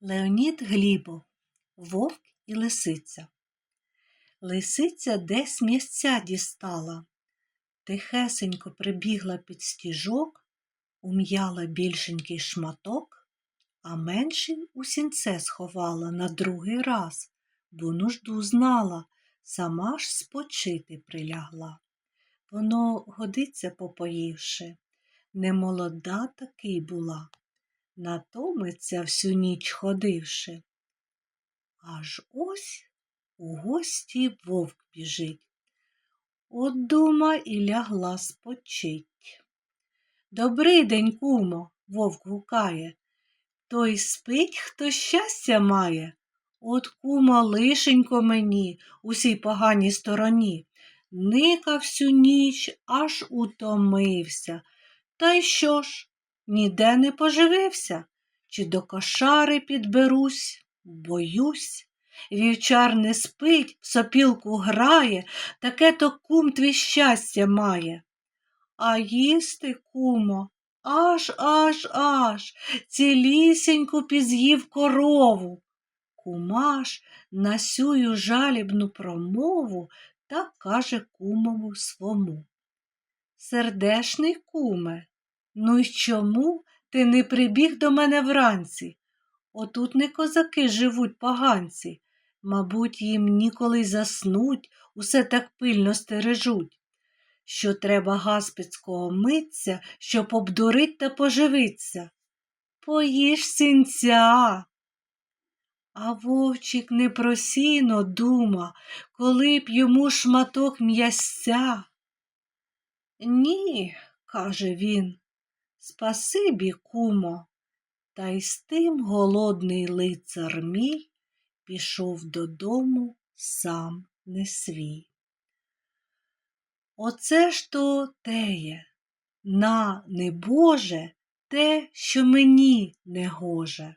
Леонід Глібов Вовк і лисиця. Лисиця десь місця дістала, тихесенько прибігла під стіжок, ум'яла більшенький шматок, а менший у сінце сховала на другий раз, бо нужду знала, сама ж спочити прилягла. Воно годиться попоївши, немолода таки була, натомиться всю ніч ходивши. Аж ось у гості вовк біжить. От дума і лягла спочить. Добрий день, кумо, вовк гукає. Той спить, хто щастя має. От кумо лишенько мені у сій поганій стороні. Ника всю ніч, аж утомився. Та й що ж, ніде не поживився, чи до кошари підберусь, боюсь. Вівчар не спить, в сопілку грає, таке то кум твій щастя має. А їсти, кумо, аж аж аж, цілісіньку піз'їв корову. Кумаш на сюю жалібну промову так каже кумову свому. Сердешний куме, ну й чому ти не прибіг до мене вранці? Отут не козаки живуть поганці, мабуть, їм ніколи заснуть, усе так пильно стережуть. Що треба гаспицького митця, щоб обдурить та поживиться. Поїж сінця. А вовчик не про сіно дума, коли б йому шматок м'ясця. Ні, каже він, спасибі, кумо. Та й з тим голодний лицар мій пішов додому сам не свій. Оце ж то теє, на небоже те, що мені не гоже.